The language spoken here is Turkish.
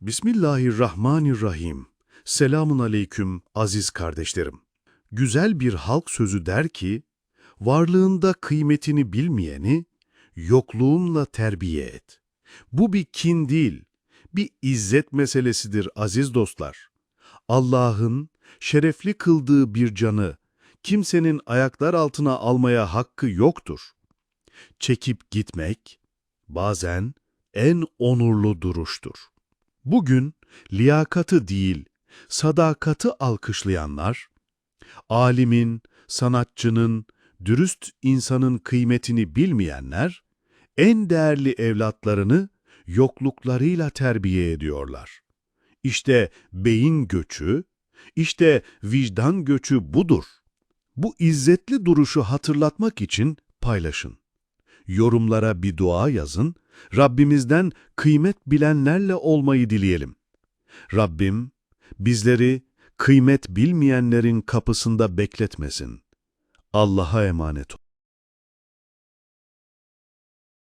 Bismillahirrahmanirrahim. Selamun aleyküm aziz kardeşlerim. Güzel bir halk sözü der ki, varlığında kıymetini bilmeyeni yokluğunla terbiye et. Bu bir kin değil, bir izzet meselesidir aziz dostlar. Allah'ın şerefli kıldığı bir canı kimsenin ayaklar altına almaya hakkı yoktur. Çekip gitmek bazen en onurlu duruştur. Bugün liyakatı değil, sadakati alkışlayanlar, alimin, sanatçının, dürüst insanın kıymetini bilmeyenler, en değerli evlatlarını yokluklarıyla terbiye ediyorlar. İşte beyin göçü, işte vicdan göçü budur. Bu izzetli duruşu hatırlatmak için paylaşın. Yorumlara bir dua yazın, Rabbimizden kıymet bilenlerle olmayı dileyelim. Rabbim bizleri kıymet bilmeyenlerin kapısında bekletmesin. Allah'a emanet ol.